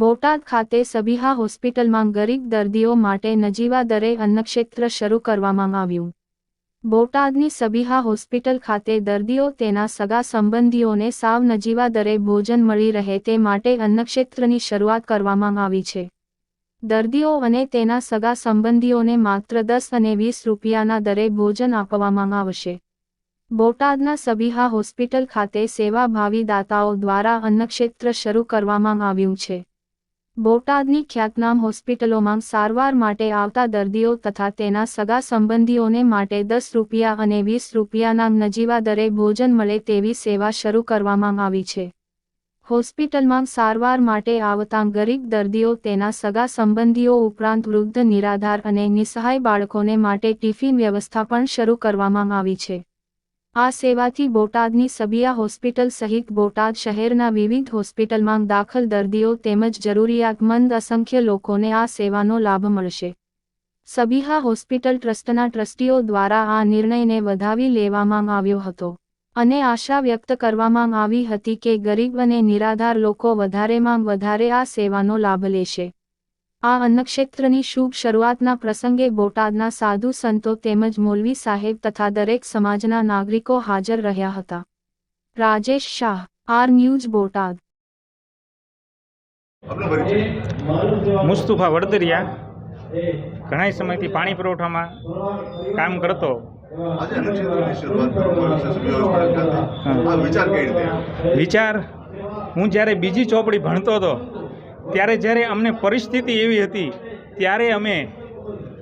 બોટાદ ખાતે સબીહા હોસ્પિટલમાં ગરીબ દર્દીઓ માટે નજીવા દરે અન્નક્ષેત્ર શરૂ કરવામાં આવ્યું. બોટાદની સબીહા હોસ્પિટલ ખાતે દર્દીઓ તેના સગા સંબંધીઓને સાવ નજીવા દરે ભોજન મળી રહે તે માટે અન્નક્ષેત્રની શરૂઆત કરવામાં આવી છે. દર્દીઓ અને તેના સગા સંબંધીઓને માત્ર દસ અને વીસ રૂપિયાના દરે ભોજન આપવામાં આવશે. બોટાદના સબીહા હોસ્પિટલ ખાતે સેવાભાવી દાતાઓ દ્વારા અન્નક્ષેત્ર શરૂ કરવામાં આવ્યું છે. બોટાદની ખ્યાતનામ હોસ્પિટલોમાં સારવાર માટે આવતા દર્દીઓ તથા તેના સગા સંબંધીઓને માટે દસ રૂપિયા અને વીસ રૂપિયાના નજીવા દરે ભોજન મળે તેવી સેવા શરૂ કરવામાં આવી છે. હોસ્પિટલમાં સારવાર માટે આવતા ગરીબ દર્દીઓ તેના સગા સંબંધીઓ ઉપરાંત વૃદ્ધ, નિરાધાર અને નિસહાય બાળકોને માટે ટિફિન વ્યવસ્થા પણ શરૂ કરવામાં આવી છે. આ સેવાથી બોટાદની સબિયા હોસ્પિટલ સહિત બોટાદ શહેરના વિવિધ હોસ્પિટલમાં દાખલ દર્દીઓ તેમજ જરૂરિયાતમંદ અસંખ્ય લોકોને આ સેવાનો લાભ મળશે. સબીહા હોસ્પિટલ ટ્રસ્ટના ટ્રસ્ટીઓ દ્વારા આ નિર્ણયને વધાવી લેવામાં આવ્યો હતો અને આશા વ્યક્ત કરવામાં આવી હતી કે ગરીબ અને નિરાધાર લોકો વધારેમાં વધારે આ સેવાનો લાભ લેશે. આ અન્નક્ષેત્રની શુભ શરૂઆતના પ્રસંગે બોટાદના સાધુ સંતો તેમજ મૌલવી સાહેબ તથા દરેક સમાજના નાગરિકો હાજર રહ્યા હતા. Rajesh Shah R news Botad. Mustufa Vadadariya ઘણા સમયથી પાણી પુરવઠામાં કામ કરતો? વિચાર હું જ્યારે બીજી ચોપડી ભણતો હતો ત્યારે જ્યારે અમને પરિસ્થિતિ એવી હતી, ત્યારે અમે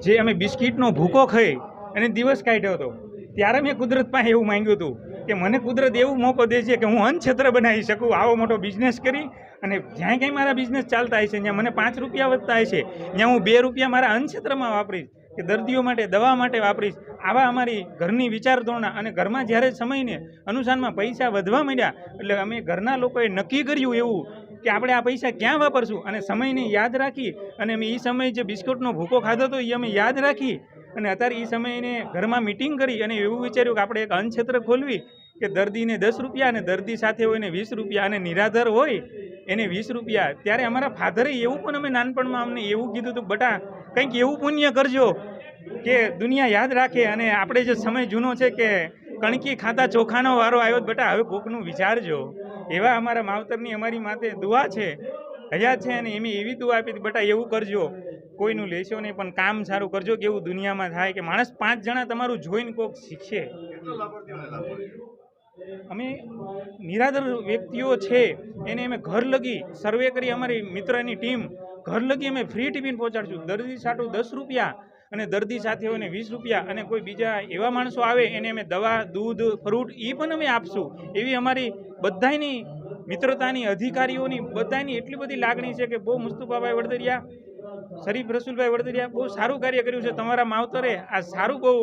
જે અમે બિસ્કિટનો ભૂકો ખાઈ અને દિવસ કાઢ્યો હતો, ત્યારે મેં કુદરત પાસે એવું માંગ્યું હતું કે મને કુદરત એવું મોકો દે છે કે હું અન્નક્ષેત્ર બનાવી શકું, આવો મોટો બિઝનેસ કરી અને જ્યાં ક્યાંય મારા બિઝનેસ ચાલતા હશે, જ્યાં મને પાંચ રૂપિયા વધતા હશે ત્યાં હું બે રૂપિયા મારા અન્નક્ષેત્રમાં વાપરીશ, કે દર્દીઓ માટે, દવા માટે વાપરીશ, આવા અમારી ઘરની વિચારધોરણા અને ઘરમાં જ્યારે સમયને અનુસારમાં પૈસા વધવા માંડ્યા, એટલે અમે ઘરના લોકોએ નક્કી કર્યું એવું કે આપણે આ પૈસા ક્યાં વાપરશું? અને સમયને યાદ રાખી અને અમે એ સમયે જે બિસ્કુટનો ભૂકો ખાધો હતો એ અમે યાદ રાખી અને અત્યારે એ સમયને ઘરમાં મિટિંગ કરી અને એવું વિચાર્યું કે આપણે એક અન્નક્ષેત્ર ખોલવી કે દર્દીને દસ રૂપિયા અને દર્દી સાથે હોય ને વીસ રૂપિયા અને નિરાધાર હોય એને વીસ રૂપિયા. ત્યારે અમારા ફાધરે એવું પણ અમે નાનપણમાં અમને એવું કીધું હતું, બટા, કંઈક એવું પુણ્ય કરજો કે દુનિયા યાદ રાખે અને આપણે જે સમય જૂનો છે કે કણકી ખાતા ચોખાનો વારો આવ્યો બેટા, હવે કોકનું વિચારજો. એવા અમારા માવતરની અમારી માથે દુઆ છે હયા છે અને એમ એવી દુઆ આપી બટા એવું કરજો, કોઈનું લેશો નહીં, પણ કામ સારું કરજો કે એવું દુનિયામાં થાય કે માણસ પાંચ જણા તમારું જોઈને લાભ મળ્યો? અમે નિરાધર વ્યક્તિઓ છે, એને અમે ઘર લગી સર્વે કરી અમારી મિત્રની ટીમ, ઘર લગી અમે ફ્રી ટિફિન પહોંચાડશું દર્દી સાટું દસ રૂપિયા અને દર્દી સાથે વીસ રૂપિયા અને કોઈ બીજા એવા માણસો આવે એને અમે દવા, દૂધ ફ્રૂટ એ પણ અમે આપશું. એવી અમારી બધાયની મિત્રતાની, અધિકારીઓની બધાની એટલી બધી લાગણી છે કે બહુ મુસ્તુફાભાઈ વડદરિયા, શરીફ રસુલભાઈ વડદરિયા બહુ સારું કાર્ય કર્યું છે. તમારા માવતરે આ સારું બહુ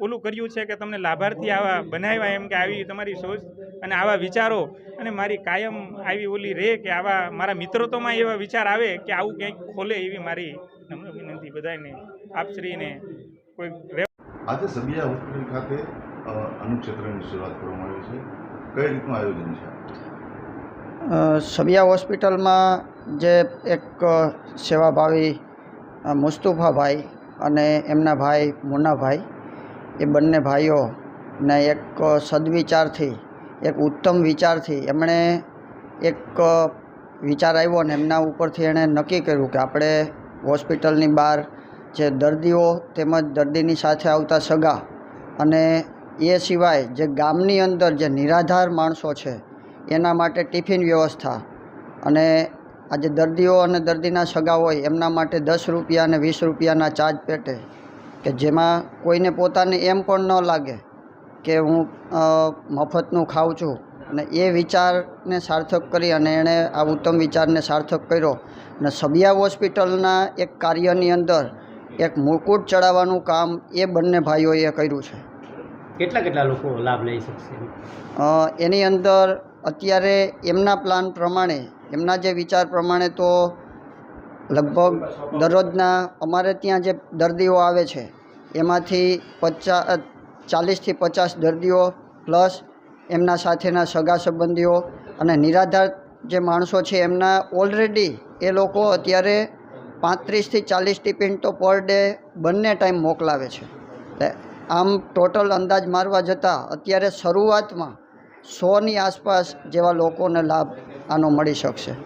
ઓલું કર્યું છે કે તમને લાભાર્થી આવા બનાવ્યા એમ કે આવી તમારી સોચ અને આવા વિચારો અને મારી કાયમ આવી ઓલી રહે કે આવા મારા મિત્રત્વમાં એવા વિચાર આવે કે આવું ક્યાંક ખોલે એવી મારી વિનંતી બધાને આપશ્રીને કોઈ આજે સબિયા હોસ્પિટલ ખાતે અનુક્ષેત્રની શરૂઆત કરવામાં આવી છે. કઈ રીતનું આયોજન છે? સબિયા હોસ્પિટલમાં જે એક સેવાભાવી મુસ્તુફાભાઈ અને એમના ભાઈ મુન્નાભાઈ એ બંને ભાઈઓને એક સદવિચારથી એક ઉત્તમ વિચારથી એમણે એક વિચાર આવ્યો ને એમના ઉપરથી એણે નક્કી કર્યું કે આપણે હોસ્પિટલની બહાર જે દર્દીઓ તેમજ દર્દીની સાથે આવતા સગા અને એ સિવાય જે ગામની અંદર જે નિરાધાર માણસો છે, એના માટે ટિફિન વ્યવસ્થા અને આજે દર્દીઓ અને દર્દીના સગા હોય, એમના માટે દસ રૂપિયા અને વીસ રૂપિયાના ચાર્જ પેટે કે જેમાં કોઈને પોતાને એમ પણ ન લાગે કે હું મફતનું ખાઉં છું. અને એ વિચારને સાર્થક કરી અને એણે આ ઉત્તમ વિચારને સાર્થક કર્યો. અને સબિયા હોસ્પિટલના એક કાર્યની અંદર એક મુકુટ ચડાવવાનું કામ એ બંને ભાઈઓએ કર્યું છે. કેટલા કેટલા લોકો લાભ લઈ શકશે? એની અંદર અત્યારે એમના પ્લાન પ્રમાણે એમના જે વિચાર પ્રમાણે તો લગભગ દરરોજના અમારે ત્યાં જે દર્દીઓ આવે છે એમાંથી પચાસ ચાલીસથી પચાસ દર્દીઓ પ્લસ એમના સાથેના સગા સંબંધીઓ અને નિરાધાર જે માણસો છે એમના ઓલરેડી એ લોકો અત્યારે પાંત્રીસથી ચાલીસ ટિફિન તો પર ડે બંને ટાઈમ મોકલાવે છે. આમ ટોટલ અંદાજ મારવા જતાં અત્યારે શરૂઆતમાં સોની આસપાસ જેવા લોકોને લાભ આનો મળી શકશે.